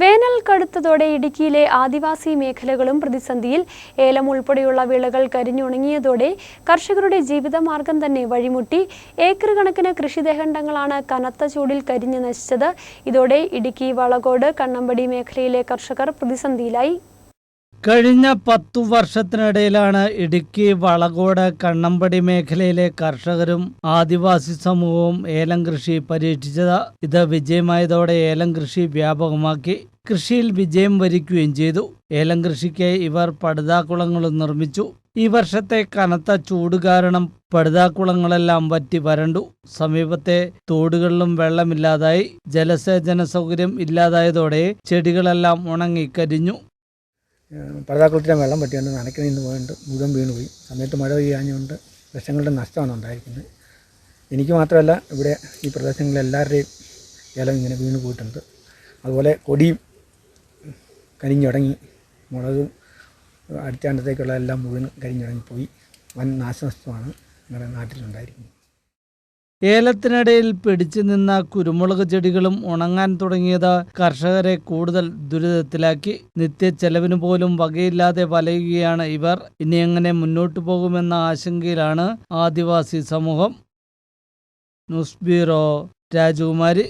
വേനൽ കടുത്തതോടെ ഇടുക്കിയിലെ ആദിവാസി മേഖലകളും പ്രതിസന്ധിയിൽ ഏലം ഉൾപ്പെടെയുള്ള വിളകൾ കരിഞ്ഞുണങ്ങിയതോടെ കർഷകരുടെ ജീവിതമാർഗം തന്നെ വഴിമുട്ടി. ഏക്കർ കണക്കിന് കൃഷിദേഹണ്ഡങ്ങളാണ് കനത്ത ചൂടിൽ കരിഞ്ഞു നശിച്ചത്. ഇതോടെ ഇടുക്കി വളകോട് കണ്ണമ്പടി മേഖലയിലെ കർഷകർ പ്രതിസന്ധിയിലായി. കഴിഞ്ഞ പത്തു വർഷത്തിനിടയിലാണ് ഇടുക്കി വളകോട് കണ്ണമ്പടി മേഖലയിലെ കർഷകരും ആദിവാസി സമൂഹവും ഏലം കൃഷി പരീക്ഷിച്ചത്. ഇത് വിജയമായതോടെ ഏലം കൃഷി വ്യാപകമാക്കി. കൃഷിയിൽ വിജയം വരിക്കുകയും ചെയ്തു. ഏലം കൃഷിക്കായി ഇവർ പടുതാക്കുളങ്ങളും നിർമ്മിച്ചു. ഈ വർഷത്തെ കനത്ത ചൂട് കാരണം പടുതാക്കുളങ്ങളെല്ലാം വറ്റി വരണ്ടു. സമീപത്തെ തോടുകളിലും വെള്ളമില്ലാതായി. ജലസേചന സൗകര്യം ഇല്ലാതായതോടെ ചെടികളെല്ലാം ഉണങ്ങിക്കരിഞ്ഞു പഴുതാക്കുളത്തിലെ വെള്ളം പറ്റിയുണ്ട് നനയ്ക്കണ നിന്ന് പോയിട്ട് മുഴുവൻ വീണ് പോയി. സമയത്ത് മഴ പെയ്യാഞ്ഞുകൊണ്ട് ലക്ഷങ്ങളുടെ നഷ്ടമാണ് ഉണ്ടായിരിക്കുന്നത്. എനിക്ക് മാത്രമല്ല ഇവിടെ ഈ പ്രദേശങ്ങളിൽ എല്ലാവരുടെയും ഇങ്ങനെ വീണ് പോയിട്ടുണ്ട്. അതുപോലെ കൊടിയും കരിഞ്ഞുടങ്ങി മുളകും അടുത്താണ്ടത്തേക്കുള്ള എല്ലാം മുഴുവൻ കരിഞ്ഞുടങ്ങിപ്പോയി വൻ നാശനഷ്ടമാണ് ഞങ്ങളുടെ നാട്ടിലുണ്ടായിരിക്കുന്നത്. ഏലത്തിനിടയിൽ പിടിച്ചു നിന്ന കുരുമുളക് ചെടികളും ഉണങ്ങാൻ തുടങ്ങിയത് കർഷകരെ കൂടുതൽ ദുരിതത്തിലാക്കി. നിത്യ ചെലവിന് പോലും വകയില്ലാതെ വലയുകയാണ് ഇവർ. ഇനി എങ്ങനെ മുന്നോട്ടു പോകുമെന്ന ആശങ്കയിലാണ് ആദിവാസി സമൂഹം. ന്യൂസ് ബ്യൂറോ രാജകുമാരി.